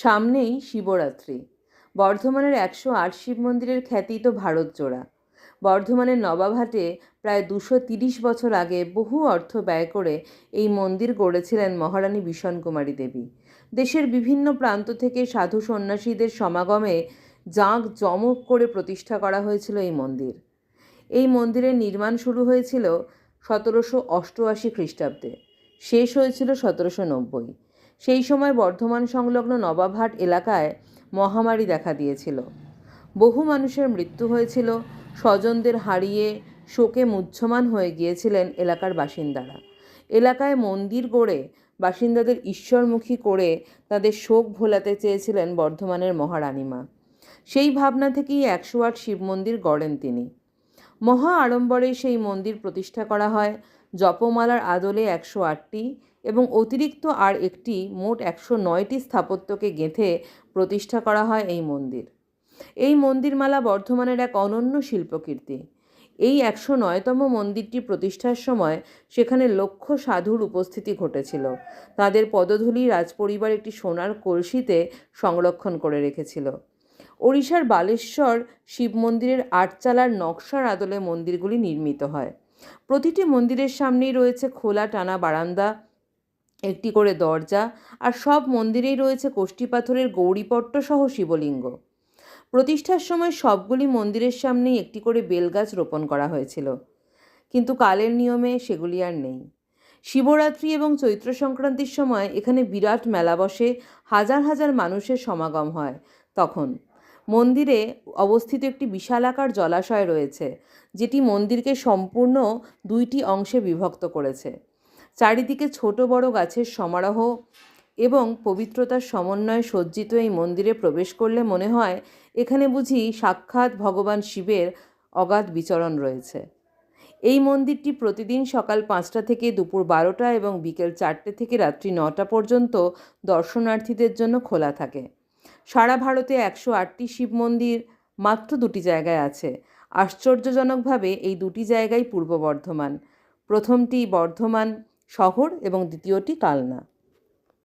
সামনেই শিবরাত্রি। বর্ধমানের একশো আট শিব মন্দিরের খ্যাতি তো ভারত জোড়া। বর্ধমানের নবাবহাটে প্রায় দুশো তিরিশ বছর আগে বহু অর্থ ব্যয় করে এই মন্দির গড়েছিলেন মহারানী বিষণ কুমারী দেবী। দেশের বিভিন্ন প্রান্ত থেকে সাধু সন্ন্যাসীদের সমাগমে জাঁক জমক করে প্রতিষ্ঠা করা হয়েছিল এই মন্দির। এই মন্দিরের নির্মাণ শুরু হয়েছিল সতেরোশো অষ্টআশি খ্রিস্টাব্দে। শেষ হয়েছিল সতেরোশো নব্বই। সেই সময় বর্ধমান সংলগ্ন নবাবহাট এলাকায় মহামারী দেখা দিয়েছিল। বহু মানুষের মৃত্যু হয়েছিল, স্বজনদের হারিয়ে শোকে মুহ্যমান হয়ে গিয়েছিলেন এলাকার বাসিন্দারা। এলাকায় মন্দির গড়ে, বাসিন্দাদের ঈশ্বরমুখী করে তাদের শোক ভোলাতে চেয়েছিলেন বর্ধমানের মহারানীমা। সেই ভাবনা থেকেই একশো আট শিব মন্দির গড়েন তিনি। মহা আড়ম্বরে সেই মন্দির প্রতিষ্ঠা করা হয়। জপমালার আদলে একশো আটটি এবং অতিরিক্ত আর একটি মোট একশো নয়টি স্থাপত্যকে গেঁথে প্রতিষ্ঠা করা হয় এই মন্দির। এই মন্দিরমালা বর্ধমানের এক অনন্য শিল্পকীর্তি। এই একশো নয়তম মন্দিরটি প্রতিষ্ঠার সময় সেখানে লক্ষ সাধুর উপস্থিতি ঘটেছিল। তাদের পদধূলি রাজপরিবার একটি সোনার কলসিতে সংরক্ষণ করে রেখেছিল। ওড়িশার বালেশ্বর শিব মন্দিরের আটচালার নকশার আদলে মন্দিরগুলি নির্মিত হয়। প্রতিটি মন্দিরের সামনেই রয়েছে খোলা টানা বারান্দা, একটি করে দরজা আর সব মন্দিরেই রয়েছে কোষ্ঠী পাথরের গৌরীপট্ট সহ শিবলিঙ্গ। প্রতিষ্ঠার সময় সবগুলি মন্দিরের সামনেই একটি করে বেলগাছ রোপণ করা হয়েছিল। কিন্তু কালের নিয়মে সেগুলি আর নেই। শিবরাত্রি এবং চৈত্র সংক্রান্তির সময় এখানে বিরাট মেলা বসে হাজার হাজার মানুষের সমাগম হয়। তখন মন্দিরে অবস্থিত একটি বিশালাকার জলাশয় রয়েছে, যেটি মন্দিরকে সম্পূর্ণ দুইটি অংশে বিভক্ত করেছে। চারিদিকে ছোট বড় গাছের সমারোহ এবং পবিত্রতার সমন্বয়ে সজ্জিত এই মন্দিরে প্রবেশ করলে মনে হয়, এখানে বুঝি সাক্ষাৎ ভগবান শিবের অগাধ বিচরণ রয়েছে। এই মন্দিরটি প্রতিদিন সকাল পাঁচটা থেকে দুপুর বারোটা এবং বিকেল চারটে থেকে রাত্রি নটা পর্যন্ত দর্শনার্থীদের জন্য খোলা থাকে। সারা ভারতে একশো আটটি শিব মন্দির মাত্র দুটি জায়গায় আছে। আশ্চর্যজনকভাবে এই দুটি জায়গাই পূর্ব বর্ধমান। প্রথমটি বর্ধমান শহর এবং দ্বিতীয়টি কালনা।